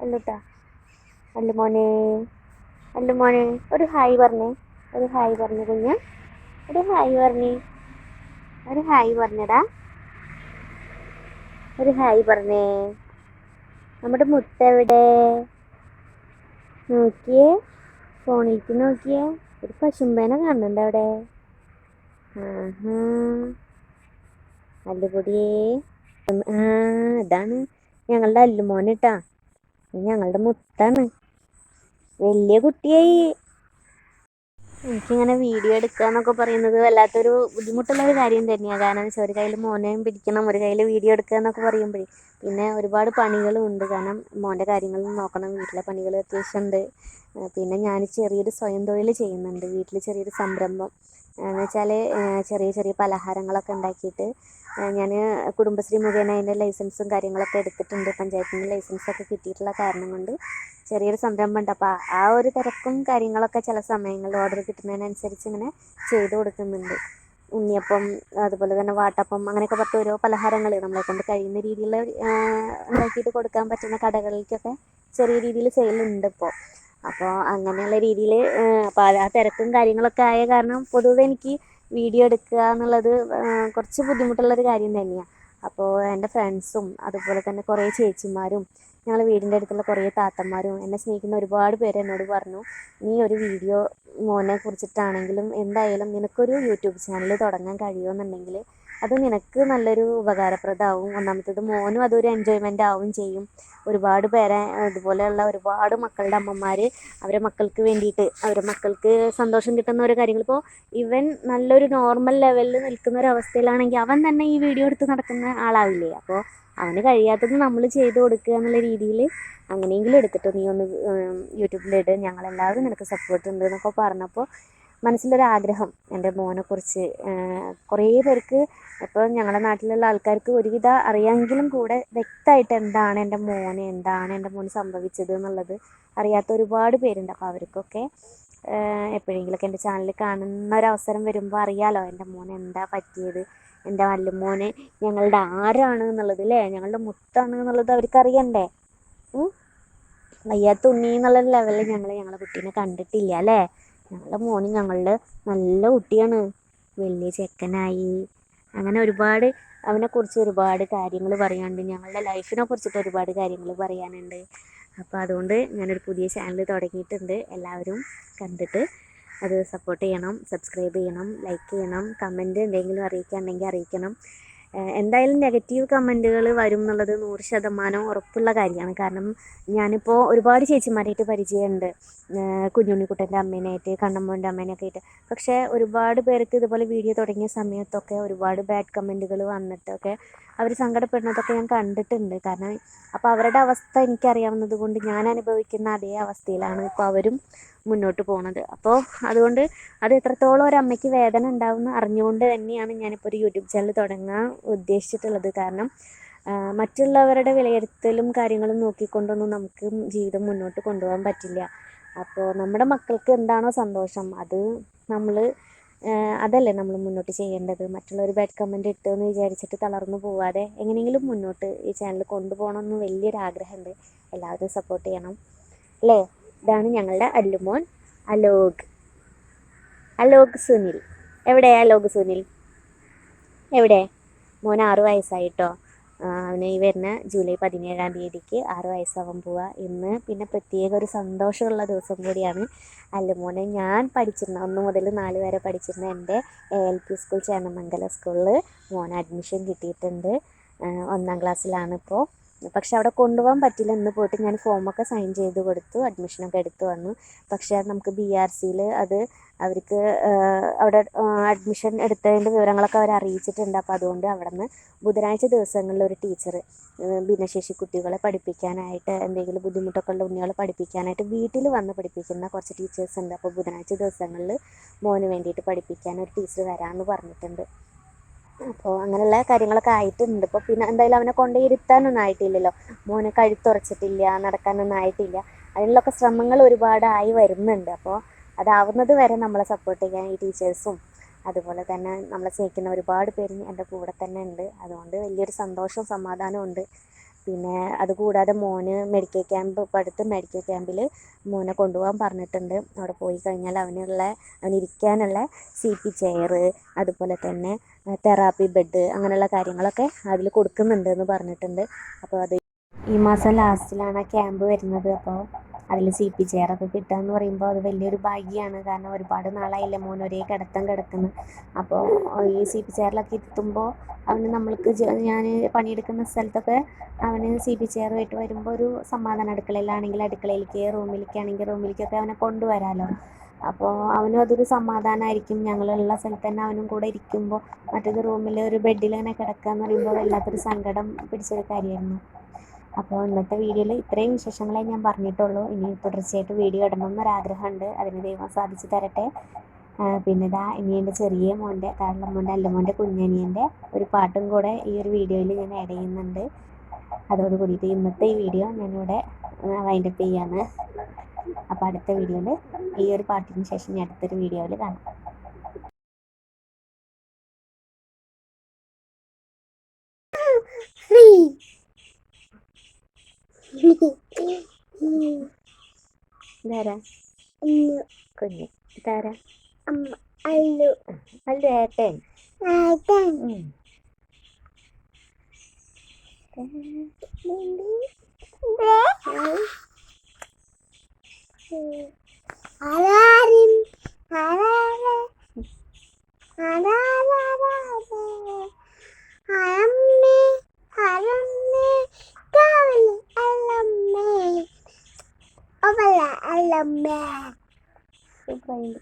അല്ലുട്ടാ. അല്ലു മോനെ. അല്ലു മോനെ ഒരു ഹായ് പറഞ്ഞേ. ഒരു ഹായ് പറഞ്ഞു കുഞ്ഞ്. ഒരു ഹായ് പറഞ്ഞേ. ഒരു ഹായ് പറഞ്ഞടാ. ഒരു ഹായ് പറഞ്ഞേ. നമ്മുടെ മുട്ട എവിടെ? നോക്കിയേ. ഫോണിലേക്ക് നോക്കിയേ. ഒരു പശുമ്പേനെ കാണുന്നുണ്ട് അവിടെ. അല്ലുപൊടിയേ. ആ അതാണ് ഞങ്ങളുടെ അല്ലുമോനെട്ടാ ഞങ്ങളുടെ മുത്താണ്. വലിയ കുട്ടിയായി. എനിക്കിങ്ങനെ വീഡിയോ എടുക്കുക എന്നൊക്കെ പറയുന്നത് വല്ലാത്തൊരു ബുദ്ധിമുട്ടുള്ള ഒരു കാര്യം തന്നെയാണ് കാരണം വെച്ചാൽ ഒരു കയ്യിൽ മോനെയും പിടിക്കണം ഒരു കയ്യിൽ വീഡിയോ എടുക്കുക എന്നൊക്കെ പറയുമ്പോഴേ പിന്നെ ഒരുപാട് പണികളും ഉണ്ട്. കാരണം മോന്റെ കാര്യങ്ങൾ നോക്കണം. വീട്ടിലെ പണികൾ അത്യാവശ്യമുണ്ട് പിന്നെ ഞാൻ ചെറിയൊരു സ്വയം തൊഴിൽ ചെയ്യുന്നുണ്ട്. വീട്ടിൽ ചെറിയൊരു സംരംഭം എന്ന് വെച്ചാൽ ചെറിയ ചെറിയ പലഹാരങ്ങളൊക്കെ ഉണ്ടാക്കിയിട്ട് ഞാൻ കുടുംബശ്രീ മുഖേന അതിന്റെ ലൈസൻസും കാര്യങ്ങളൊക്കെ എടുത്തിട്ടുണ്ട്. പഞ്ചായത്തിൽ നിന്ന് ലൈസൻസൊക്കെ കിട്ടിയിട്ടുള്ള കാരണം കൊണ്ട് ചെറിയൊരു സംരംഭം ഉണ്ട് അപ്പോൾ ആ ഒരു തിരക്കും കാര്യങ്ങളൊക്കെ ചില സമയങ്ങളിൽ ഓർഡർ കിട്ടുന്നതിനനുസരിച്ച് ഇങ്ങനെ ചെയ്തു കൊടുക്കുന്നുണ്ട്. ഉണ്ണിയപ്പം അതുപോലെ തന്നെ വാട്ടപ്പം അങ്ങനെയൊക്കെ പറഞ്ഞ ഓരോ പലഹാരങ്ങൾ നമ്മളെ കൊണ്ട് കഴിയുന്ന രീതിയിൽ ഉണ്ടാക്കിയിട്ട് കൊടുക്കാൻ പറ്റുന്ന കടകളിലേക്കൊക്കെ ചെറിയ രീതിയിൽ സെയിലുണ്ട് ഇപ്പോൾ അപ്പോൾ അങ്ങനെയുള്ള രീതിയിൽ അപ്പോൾ ആ തിരക്കും കാര്യങ്ങളൊക്കെ ആയ കാരണം പൊതുവെ എനിക്ക് വീഡിയോ എടുക്കുക എന്നുള്ളത് കുറച്ച് ബുദ്ധിമുട്ടുള്ളൊരു കാര്യം തന്നെയാണ് അപ്പോൾ എന്റെ ഫ്രണ്ട്സും അതുപോലെ തന്നെ കുറേ ചേച്ചിമാരും ഞങ്ങൾ വീടിന്റെ അടുത്തുള്ള കുറേ താത്തന്മാരും എന്നെ സ്നേഹിക്കുന്ന ഒരുപാട് പേര് എന്നോട് പറഞ്ഞു നീ ഒരു വീഡിയോ മോനെ കുറിച്ചിട്ടാണെങ്കിലും എന്തായാലും നിനക്കൊരു യൂട്യൂബ് ചാനൽ തുടങ്ങാൻ കഴിയുമെന്നുണ്ടെങ്കിൽ അത് നിനക്ക് നല്ലൊരു ഉപകാരപ്രദമാവും. ഒന്നാമത്തേത് മോനും അതൊരു എൻജോയ്മെന്റ് ആവും ചെയ്യും. ഒരുപാട് പേരെ ഇതുപോലെയുള്ള ഒരുപാട് മക്കളുടെ അമ്മമാർ അവരെ മക്കൾക്ക് വേണ്ടിയിട്ട് അവരെ മക്കൾക്ക് സന്തോഷം കിട്ടുന്ന ഓരോ കാര്യങ്ങൾ. ഇപ്പോൾ ഇവൻ നല്ലൊരു നോർമൽ ലെവലിൽ നിൽക്കുന്ന ഒരു അവസ്ഥയിലാണെങ്കിൽ അവൻ തന്നെ ഈ വീഡിയോ എടുത്ത് നടക്കുന്ന ആളാവില്ലേ? അപ്പോൾ അവന് കഴിയാത്തത് നമ്മൾ ചെയ്തു കൊടുക്കുക എന്നുള്ള രീതിയിൽ അങ്ങനെയെങ്കിലും എടുത്തിട്ട് നീ ഒന്ന് യൂട്യൂബിലിട്ട് ഞങ്ങളെല്ലാവരും നിനക്ക് സപ്പോർട്ട് ഉണ്ട് എന്നൊക്കെ പറഞ്ഞപ്പോൾ മനസ്സിലൊരാഗ്രഹം. എന്റെ മോനെക്കുറിച്ച് കുറേ പേർക്ക് ഇപ്പോൾ ഞങ്ങളുടെ നാട്ടിലുള്ള ആൾക്കാർക്ക് ഒരുവിധ അറിയാമെങ്കിലും കൂടെ വ്യക്തമായിട്ട് എന്താണ് എന്റെ മോന് എന്താണ് എന്റെ മോന് സംഭവിച്ചത് എന്നുള്ളത് അറിയാത്ത ഒരുപാട് പേരുണ്ട്. അപ്പോൾ അവർക്കൊക്കെ എപ്പോഴെങ്കിലുമൊക്കെ എന്റെ ചാനൽ കാണുന്ന ഒരു അവസരം വരുമ്പോൾ അറിയാലോ എന്റെ മോന് എന്താ പറ്റിയത്? എന്റെ വല്ലുമോന് ഞങ്ങളുടെ ആരാണ് എന്നുള്ളത് അല്ലേ? ഞങ്ങളുടെ മുത്താണ് എന്നുള്ളത് അവർക്ക് അറിയണ്ടേ? വയ്യാത്ത ഉണ്ണി എന്നുള്ള ലെവലിൽ ഞങ്ങൾ ഞങ്ങളുടെ കുട്ടീനെ കണ്ടിട്ടില്ല അല്ലേ? ഞങ്ങളുടെ മോന് ഞങ്ങളുടെ നല്ല കുട്ടിയാണ്. വലിയ ചെക്കനായി. അങ്ങനെ ഒരുപാട് അവനെക്കുറിച്ച് ഒരുപാട് കാര്യങ്ങൾ പറയാനുണ്ട്. ഞങ്ങളുടെ ലൈഫിനെ കുറിച്ചിട്ട് ഒരുപാട് കാര്യങ്ങൾ പറയാനുണ്ട്. അപ്പോൾ അതുകൊണ്ട് ഞാനൊരു പുതിയ ചാനൽ തുടങ്ങിയിട്ടുണ്ട്. എല്ലാവരും കണ്ടിട്ട് അത് സപ്പോർട്ട് ചെയ്യണം സബ്സ്ക്രൈബ് ചെയ്യണം ലൈക്ക് ചെയ്യണം കമന്റ് എന്തെങ്കിലും അറിയിക്കാനുണ്ടെങ്കിൽ അറിയിക്കണം. എന്തായാലും നെഗറ്റീവ് കമന്റുകൾ വരും എന്നുള്ളത് നൂറ് ശതമാനം ഉറപ്പുള്ള കാര്യമാണ്. കാരണം ഞാനിപ്പോൾ ഒരുപാട് ചേച്ചിമാരായിട്ട് പരിചയമുണ്ട്. കുഞ്ഞുണ്ണി കുഞ്ഞുണ്ണിക്കുട്ടന്റെ അമ്മേനായിട്ട് കണ്ണമ്മന്റെ അമ്മേനെയൊക്കെ ആയിട്ട്. പക്ഷേ ഒരുപാട് പേർക്ക് ഇതുപോലെ വീഡിയോ തുടങ്ങിയ സമയത്തൊക്കെ ഒരുപാട് ബാഡ് കമന്റുകൾ വന്നിട്ടൊക്കെ അവർ സങ്കടപ്പെടുന്നതൊക്കെ ഞാൻ കണ്ടിട്ടുണ്ട്. കാരണം അപ്പോൾ അവരുടെ അവസ്ഥ എനിക്കറിയാവുന്നത് കൊണ്ട് ഞാൻ അനുഭവിക്കുന്ന അതേ അവസ്ഥയിലാണ് ഇപ്പോൾ അവരും മുന്നോട്ട് പോകുന്നത് അപ്പോൾ അതുകൊണ്ട് അത് എത്രത്തോളം ഒരു അമ്മയ്ക്ക് വേദന ഉണ്ടാവുമെന്ന് അറിഞ്ഞുകൊണ്ട് തന്നെയാണ് ഞാനിപ്പോൾ ഒരു യൂട്യൂബ് ചാനൽ തുടങ്ങാൻ ഉദ്ദേശിച്ചിട്ടുള്ളത്. കാരണം മറ്റുള്ളവരുടെ വിലയിരുത്തലും കാര്യങ്ങളും നോക്കിക്കൊണ്ടൊന്നും നമുക്ക് ജീവിതം മുന്നോട്ട് കൊണ്ടുപോകാൻ പറ്റില്ല. അപ്പോൾ നമ്മുടെ മക്കൾക്ക് എന്താണോ സന്തോഷം. അത് നമ്മൾ അതല്ലേ നമ്മൾ മുന്നോട്ട് ചെയ്യേണ്ടത്? മറ്റുള്ളവർ ബാഡ് കമന്റ് ഇട്ടു എന്ന് വിചാരിച്ചിട്ട് തളർന്നു പോവാതെ എങ്ങനെയെങ്കിലും മുന്നോട്ട് ഈ ചാനൽ കൊണ്ടുപോകണമെന്ന് വലിയൊരു ആഗ്രഹമുണ്ട് എല്ലാവരും സപ്പോർട്ട് ചെയ്യണം. അല്ലേ? ഇതാണ് ഞങ്ങളുടെ അല്ലുമോൻ അലോക് അലോക് സുനിൽ. എവിടെയാ അലോക് സുനിൽ? എവിടെ? മോൻ ആറു വയസ്സായിട്ടോ? അവന് ഈ വരുന്ന ജൂലൈ പതിനേഴാം തീയതിക്ക് ആറ് വയസ്സാവാൻ പോവുക ഇന്ന് പിന്നെ പ്രത്യേക ഒരു സന്തോഷമുള്ള ദിവസം കൂടിയാണ്. അല്ലുമോനെ ഞാൻ പഠിച്ചിരുന്ന ഒന്ന് മുതൽ നാല് വരെ പഠിച്ചിരുന്ന എന്റെ എൽ പി സ്കൂൾ ചേന്നമംഗല സ്കൂളിൽ മോന് അഡ്മിഷൻ കിട്ടിയിട്ടുണ്ട്. ഒന്നാം ക്ലാസ്സിലാണ് ഇപ്പോൾ പക്ഷെ അവിടെ കൊണ്ടുപോകാൻ പറ്റില്ല ഇന്ന് പോയിട്ട് ഞാൻ ഫോമൊക്കെ സൈൻ ചെയ്ത് കൊടുത്തു അഡ്മിഷനൊക്കെ എടുത്തു വന്നു. പക്ഷേ നമുക്ക് ബി ആർ സിയിൽ അത് അവർക്ക് അവിടെ അഡ്മിഷൻ എടുത്തതിന്റെ വിവരങ്ങളൊക്കെ അവർ അറിയിച്ചിട്ടുണ്ട്. അപ്പോൾ അതുകൊണ്ട് അവിടെ നിന്ന് ബുധനാഴ്ച ദിവസങ്ങളിൽ ഒരു ടീച്ചർ ഭിന്നശേഷി കുട്ടികളെ പഠിപ്പിക്കാനായിട്ട് എന്തെങ്കിലും ബുദ്ധിമുട്ടൊക്കെ ഉള്ള ഉണ്ണികളെ പഠിപ്പിക്കാനായിട്ട് വീട്ടിൽ വന്ന് പഠിപ്പിക്കുന്ന കുറച്ച് ടീച്ചേഴ്സ് ഉണ്ട്. അപ്പോൾ ബുധനാഴ്ച ദിവസങ്ങളിൽ മോന് വേണ്ടിയിട്ട് പഠിപ്പിക്കാൻ ഒരു ടീച്ചർ വരാമെന്ന് പറഞ്ഞിട്ടുണ്ട്. അപ്പോൾ അങ്ങനെയുള്ള കാര്യങ്ങളൊക്കെ ആയിട്ടുണ്ട്. ഇപ്പോൾ പിന്നെ എന്തായാലും അവനെ കൊണ്ടേ ഇരുത്താനൊന്നും ആയിട്ടില്ലല്ലോ. മോന് കഴുത്തുറച്ചിട്ടില്ല നടക്കാനൊന്നും ആയിട്ടില്ല. അതിനുള്ളൊക്കെ ശ്രമങ്ങൾ ഒരുപാട് ആയി വരുന്നുണ്ട്. അപ്പോൾ അതാവുന്നത് വരെ നമ്മളെ സപ്പോർട്ട് ചെയ്യാൻ ഈ ടീച്ചേഴ്സും അതുപോലെ തന്നെ നമ്മളെ സ്നേഹിക്കുന്ന ഒരുപാട് പേര് എന്റെ കൂടെ തന്നെ ഉണ്ട്. അതുകൊണ്ട് വലിയൊരു സന്തോഷവും സമാധാനവും ഉണ്ട്. പിന്നെ അതുകൂടാതെ മോന് മെഡിക്കൽ ക്യാമ്പ് ഇപ്പോൾ അടുത്ത് മെഡിക്കൽ ക്യാമ്പിൽ മോനെ കൊണ്ടുപോകാൻ പറഞ്ഞിട്ടുണ്ട്. അവിടെ പോയി കഴിഞ്ഞാൽ അവനുള്ള അവന് ഇരിക്കാനുള്ള സി പി ചെയർ അതുപോലെ തന്നെ തെറാപ്പി ബെഡ് അങ്ങനെയുള്ള കാര്യങ്ങളൊക്കെ അതിൽ കൊടുക്കുന്നുണ്ട് എന്ന് പറഞ്ഞിട്ടുണ്ട്. അപ്പോൾ അത് ഈ മാസം ലാസ്റ്റിലാണ് ആ ക്യാമ്പ് വരുന്നത്. അപ്പോൾ അതിൽ സി പി ചെയറൊക്കെ കിട്ടുക എന്ന് പറയുമ്പോൾ അത് വലിയൊരു ഭാഗ്യമാണ് കാരണം ഒരുപാട് നാളായില്ലേ മോൻ ഒരേ കിടത്തം കിടക്കുന്നു. അപ്പോൾ ഈ സി പി ചെയറിലൊക്കെ എത്തുമ്പോൾ അവന് നമ്മൾക്ക് ഞാൻ പണിയെടുക്കുന്ന സ്ഥലത്തൊക്കെ അവന് സി പി ചെയറുമായിട്ട് വരുമ്പോൾ ഒരു സമാധാനം അടുക്കളയിലാണെങ്കിൽ അടുക്കളയിലേക്ക് റൂമിലേക്കാണെങ്കിൽ റൂമിലേക്കൊക്കെ അവനെ കൊണ്ടുവരാമല്ലോ അപ്പോൾ അവനും അതൊരു സമാധാനമായിരിക്കും. ഞങ്ങളുള്ള സ്ഥലത്ത് തന്നെ അവനും കൂടെ ഇരിക്കുമ്പോൾ മറ്റേത് റൂമിൽ ഒരു ബെഡിൽ ഇങ്ങനെ കിടക്കുക എന്ന് പറയുമ്പോൾ വല്ലാത്തൊരു സങ്കടം പിടിച്ചൊരു കാര്യമായിരുന്നു. അപ്പോൾ ഇന്നത്തെ വീഡിയോയിൽ ഇത്രയും വിശേഷങ്ങളെ ഞാൻ പറഞ്ഞിട്ടുള്ളൂ. ഇനി തുടർച്ചയായിട്ട് വീഡിയോ ഇടണം എന്നൊരാഗ്രഹമുണ്ട്. അതിന് ദൈവം സാധിച്ചു തരട്ടെ. പിന്നെ ഇതാ ഇനി എന്റെ ചെറിയ മോന്റെ കാരണമോന്റെ അല്ലമ്മോന്റെ കുഞ്ഞനിയന്റെ ഒരു പാട്ടും കൂടെ ഈ ഒരു വീഡിയോയിൽ ഞാൻ ആഡ് ചെയ്യുന്നുണ്ട്. അതോട് കൂടിയിട്ട് ഇന്നത്തെ ഈ വീഡിയോ ഞാനിവിടെ വൈൻഡപ്പ് ചെയ്യാണ്. അപ്പോൾ അടുത്ത വീഡിയോയിൽ ഈ ഒരു പാട്ടിന് ശേഷം ഞാൻ അടുത്തൊരു വീഡിയോയിൽ കാണാം. ഇതാരാ? കുഞ്ഞ്. ഇതാരാ? അല്ലു അല്ല ഏട്ടൻ. ആട്ടൻ Superman. Super